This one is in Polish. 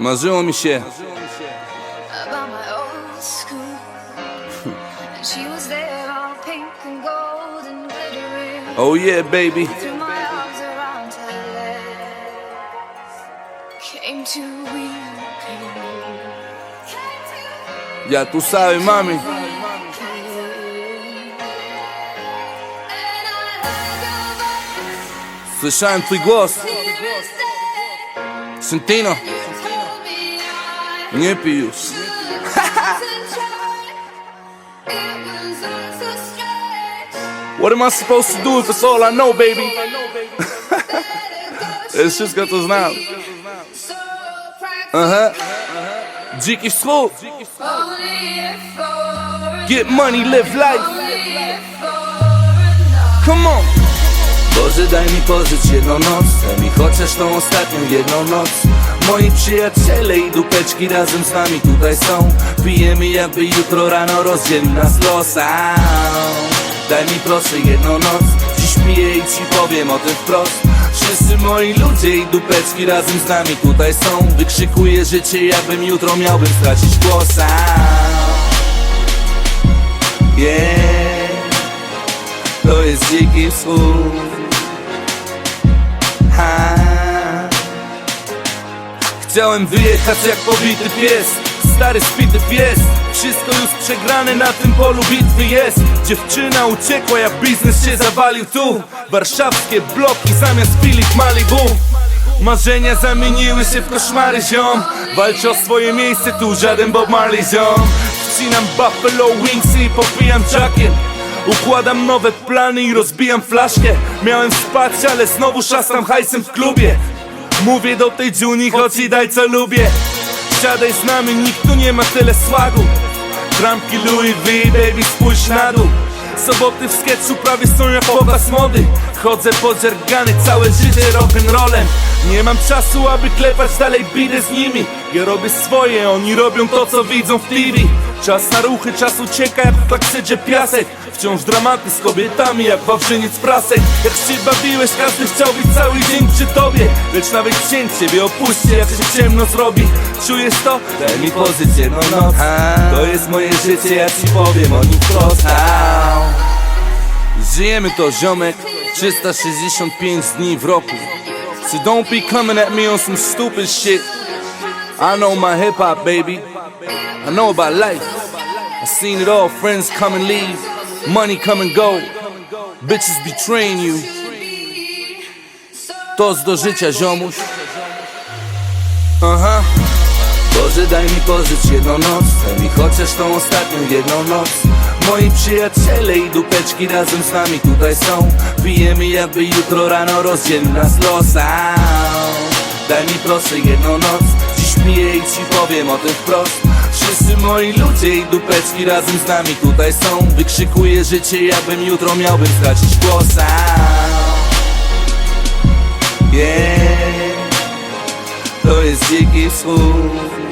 Marzyło mi się about my old school. and she was there, all pink and gold and glittering. Oh yeah baby Threw my arms around her legs. Came to weeping. Came to Ja tu sabes mami Słyszałem twój głos. Sentino Nie pij już should try. It was all so strange. What am I supposed to do if it's all I know baby? it's wszystko co znam practical. Aha Dziki wschód Only if for Get money, live life only if for enough. Come on Boże daj mi pożyć jedną noc. Daj mi chociaż tą ostatnią jedną noc. Moi przyjaciele i dupeczki razem z nami tutaj są. Pijemy jakby jutro rano rozdzieli nas los. Daj mi proszę jedną noc. Dziś piję i ci powiem o tym wprost. Wszyscy moi ludzie i dupeczki razem z nami tutaj są. Wykrzykuję życie jakbym jutro miałbym stracić głos. Yeah. To jest dziki wschód Chciałem wyjechać jak pobity pies. Stary spity pies. Wszystko już przegrane na tym polu bitwy jest. Dziewczyna uciekła jak biznes się zawalił tu. Warszawskie bloki zamiast Filip Malibu. Marzenia zamieniły się w koszmary ziom. Walczę o swoje miejsce tu żaden Bob Marley ziom. Wcinam Buffalo Wingsy i popijam czakiem. Układam nowe plany i rozbijam flaszkę. Miałem spać, ale znowu szastam hajsem w klubie Mówię do tej Juni, chodź i daj co lubię. Siadaj z nami, nikt tu nie ma tyle słagu Trampki Louis V, baby spójrz na dół Soboty w sketchu prawie są jak pokaz mody. Chodzę podzergany, całe życie rock'n'rollem. Nie mam czasu, aby klepać dalej bidę z nimi. Ja robię swoje, oni robią to co widzą w TV Czas na ruchy, czas ucieka jak w taksydzie piasek. Wciąż dramaty z kobietami jak wawrzyniec prasek Jak się bawiłeś, każdy chciał być cały dzień przy tobie. Lecz nawet cień ciebie opuści, jak się ciemno zrobi. Czujesz to? Daj mi pozycję, no noc To jest moje życie, ja ci powiem o nim wprost. Żyjemy to ziomek 365 dni w roku. So don't be coming at me on some stupid shit. I know my hip hop baby. I know about life. I seen it all, friends come and leave. Money come and go. Bitches betraying you. Toast do życia ziomuś. Aha Boże daj mi pożyć jedną noc. Daj mi chociaż tą ostatnią jedną noc Moi przyjaciele i dupeczki razem z nami tutaj są Pijemy jakby jutro rano rozdzieli nas los Au. Daj mi proszę jedną noc Dziś piję i ci powiem o tym wprost Wszyscy moi ludzie i dupeczki razem z nami tutaj są Wykrzykuję życie jakbym jutro miałbym stracić głos. Yeah To jest dziki wschód.